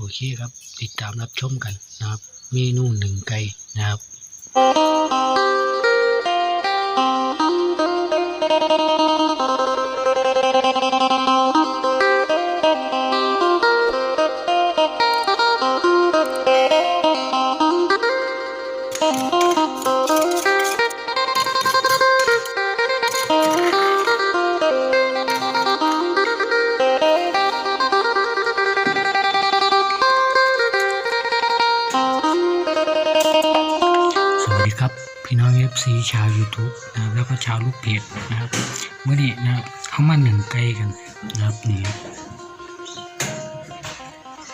โอเคครับ ติดตามรับชมกันนะครับ เมนูหนึ่งไก่นะครับ พี่น้อง FC ชาว YouTube นะครับแล้วก็ชาวลูกเพจนะครับเมื่อนี้นะครับเอามาหนึ่งไก่กันนะครับนี่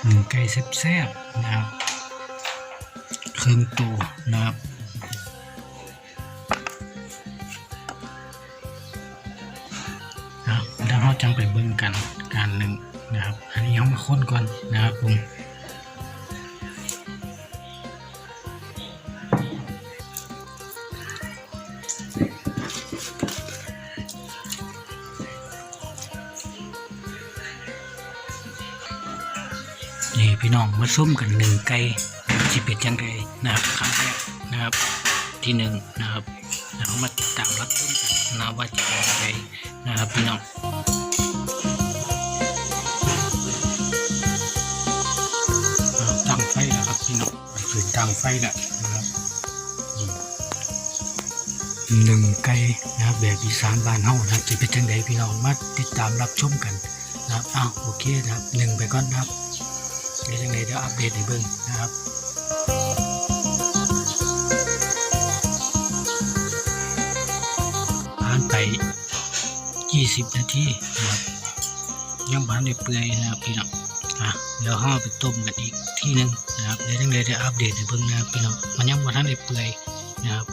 หนึ่งไก่แซ่บๆนะครับเครื่องตัวนะครับนะครับแล้วเราจังไปเบิ่งกันการหนึ่งนะครับ อันนี้เอามาค้นก่อนนะครับผม นี่พี่น้องมาส้มกันหนึ่งไก่สิเป็ดจังไดนะครับครั้งแรกนะครับที่หนึ่งนะครับแล้วมาติดตามรับชมกันนะว่าจะเป็นยังไงนะครับพี่น้องตั้งไฟแล้วครับพี่น้องไปฝืนตั้งไฟแล้วนะครับหนึ่งไก่นะครับแบบอีสานบ้านเฮานะครับจะเป็นจังไดพี่น้องมาติดตามรับชมกันนะครับอ้าวโอเคนะครับหนึ่งไปก่อนนะครับ เดี๋ยวยังไงเดี๋ยวอัปเดตให้เบิ่งนะครับผ่านไป 20 นาทีนะครับยังบ้านได้เปื่อยนะครับพี่น้องอะเดี๋ยวห่อาไปต้มกันอีกที่หนึงนะครับเดี๋ยวยังไงเดี๋ยวอัปเดตให้เบิ่งนะครับพี่น้องมันยังบ่ทันได้เปื่อยนะครับ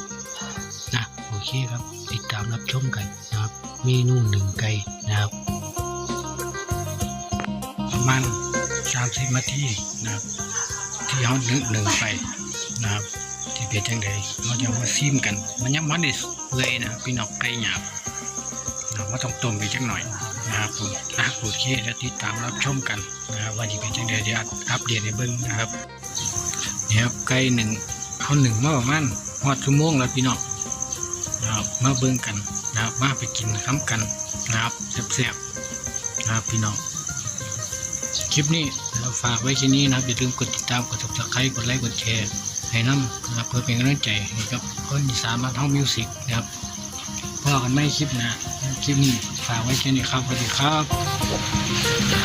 นะโอเคครับติดตามรับชมกันนะครับเมนูหนึ่งไก่นะครับประมาณ สามสิบนาทีนะครับ ที่เขาหนึ่งหนึ่งไปนะครับที่เป็นจังไดเราจะมาซิมกัน มันยังมันได้เลยนะพี่น้องไก่หยาบนะว่าต้องต้มไปจังหน่อยนะครับผมอะโอเคแล้วติดตามรับชมกันนะครับว่าจะเป็นจังไดเดี๋ยวอัปเดตให้เบิ่งนะครับเนี่ยครับไก่หนึ่งเขาหนึ่งมาประมาณหอดชั่วโมงแล้วพี่น้องนะครับมาเบิ่งกันนะครับมาไปกินค้ำกันนะครับแซ่บๆนะครับพี่น้อง คลิปนี้เราฝากไว้แค่นี้นะครับอย่าลืมกดติดตามกด subscribe กดไลค์กดแชร์ให้น้ำนะครับเพื่อเป็นกำลังใจให้กับคนอีสานมานเท่ามิวสิกนะครับพอกันไม่คลิปนะคลิปนี้ฝากไว้แค่นี้ครับสวัสดีครับ